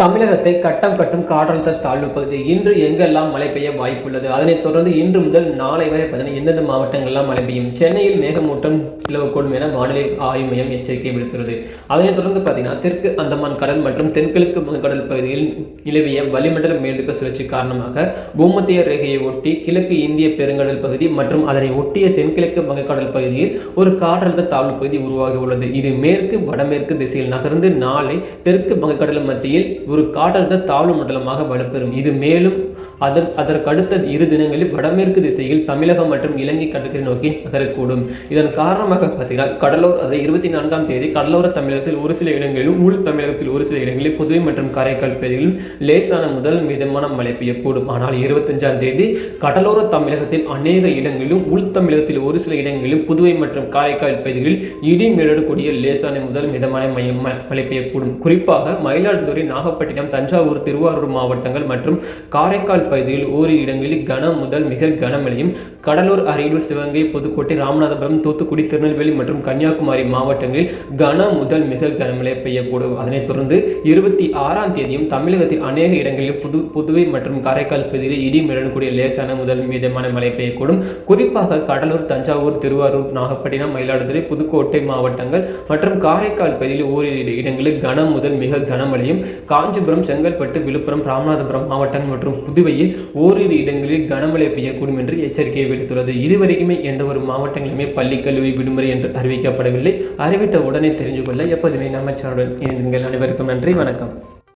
தமிழகத்தை கட்டம் கட்டும் காற்றழுத்த தாழ்வு பகுதி. இன்று எங்கெல்லாம் மழை பெய்ய வாய்ப்புள்ளது? அதனைத் தொடர்ந்து இன்று முதல் நாளை வரை பார்த்தீங்கன்னா எந்தெந்த மாவட்டங்கள்லாம் மழை பெய்யும்? சென்னையில் மேகமூட்டம் நிலவக்கூடும் என வானிலை ஆய்வு மையம் எச்சரிக்கை விடுத்துள்ளது. அதனைத் தொடர்ந்து பார்த்தீங்கன்னா தெற்கு அந்தமான் கடல் மற்றும் தென்கிழக்கு வங்கக்கடல் பகுதியில் நிலவிய வளிமண்டல மேலடுக்கு சுழற்சி காரணமாக பூமத்திய ரேகையை ஒட்டி கிழக்கு இந்திய பெருங்கடல் பகுதி மற்றும் அதனை ஒட்டிய தென்கிழக்கு வங்கக்கடல் பகுதியில் ஒரு காற்றழுத்த தாழ்வு பகுதி உருவாகி உள்ளது. இது மேற்கு வடமேற்கு திசையில் நகர்ந்து நாளை தெற்கு வங்கக்கடல் மத்தியில் ஒரு காற்றழுத்த தாழ்வு மண்டலமாக வலுப்பெறும். இது மேலும் அதன் அதற்கடுத்த இரு தினங்களில் வடமேற்கு திசையில் தமிழகம் மற்றும் இலங்கை கடற்கரை நோக்கி நகரக்கூடும். இதன் காரணமாக பார்த்தீங்கன்னா கடலோர் அதை இருபத்தி நான்காம் தேதி கடலோர தமிழகத்தில் ஒரு சில இடங்களிலும் உள் தமிழகத்தில் ஒரு சில இடங்களில் புதுவை மற்றும் காரைக்கால் பகுதிகளில் லேசான முதல் மிதமான மழை பெய்யக்கூடும். ஆனால் இருபத்தஞ்சாம் தேதி கடலோர தமிழகத்தில் அநேக இடங்களிலும் உள் தமிழகத்தில் ஒரு சில இடங்களிலும் புதுவை மற்றும் காரைக்கால் பகுதிகளில் இடி மிரடக்கூடிய லேசான முதல் மிதமான மையம் ம- மழை பெய்யக்கூடும். குறிப்பாக மயிலாடுதுறை நாகப்பட்டினம் தஞ்சாவூர் திருவாரூர் மாவட்டங்கள் மற்றும் காரைக்கால் பகுதியில் ஓரிரு இடங்களில் கனம் முதல் மிக கனமழையும் கடலூர் அரியலூர் சிவகங்கை புதுக்கோட்டை ராமநாதபுரம் தூத்துக்குடி திருநெல்வேலி மற்றும் கன்னியாகுமரி மாவட்டங்களில் கன முதல் மிக கனமழை பெய்யக்கூடும். அதனைத் தொடர்ந்து இருபத்தி ஆறாம் தேதியும் தமிழகத்தில் அநேக இடங்களில் புது புதுவை மற்றும் காரைக்கால் பகுதியில் இடி மிரளக்கூடிய லேசான முதல் மிதமான மழை பெய்யக்கூடும். குறிப்பாக கடலூர் தஞ்சாவூர் திருவாரூர் நாகப்பட்டினம் மயிலாடுதுறை புதுக்கோட்டை மாவட்டங்கள் மற்றும் காரைக்கால் பகுதியில் ஓரிரு இடங்களில் கன முதல் மிக கனமழையும் காஞ்சிபுரம் செங்கல்பட்டு விழுப்புரம் ராமநாதபுரம் மாவட்டங்கள் மற்றும் புதுவையில் ஓரிரு இடங்களில் கனமழை பெய்யக்கூடும் என்று எச்சரிக்கை விடுத்துள்ளது. இதுவரைக்குமே எந்த ஒரு மாவட்டங்களிலுமே பள்ளி கல்வி விடுமுறை என்று அறிவிக்கப்படவில்லை. அறிவித்த உடனே தெரிந்து கொள்ள எப்போதுமே நம்ம சேனலுடன் அனைவருக்கும் நன்றி. வணக்கம்.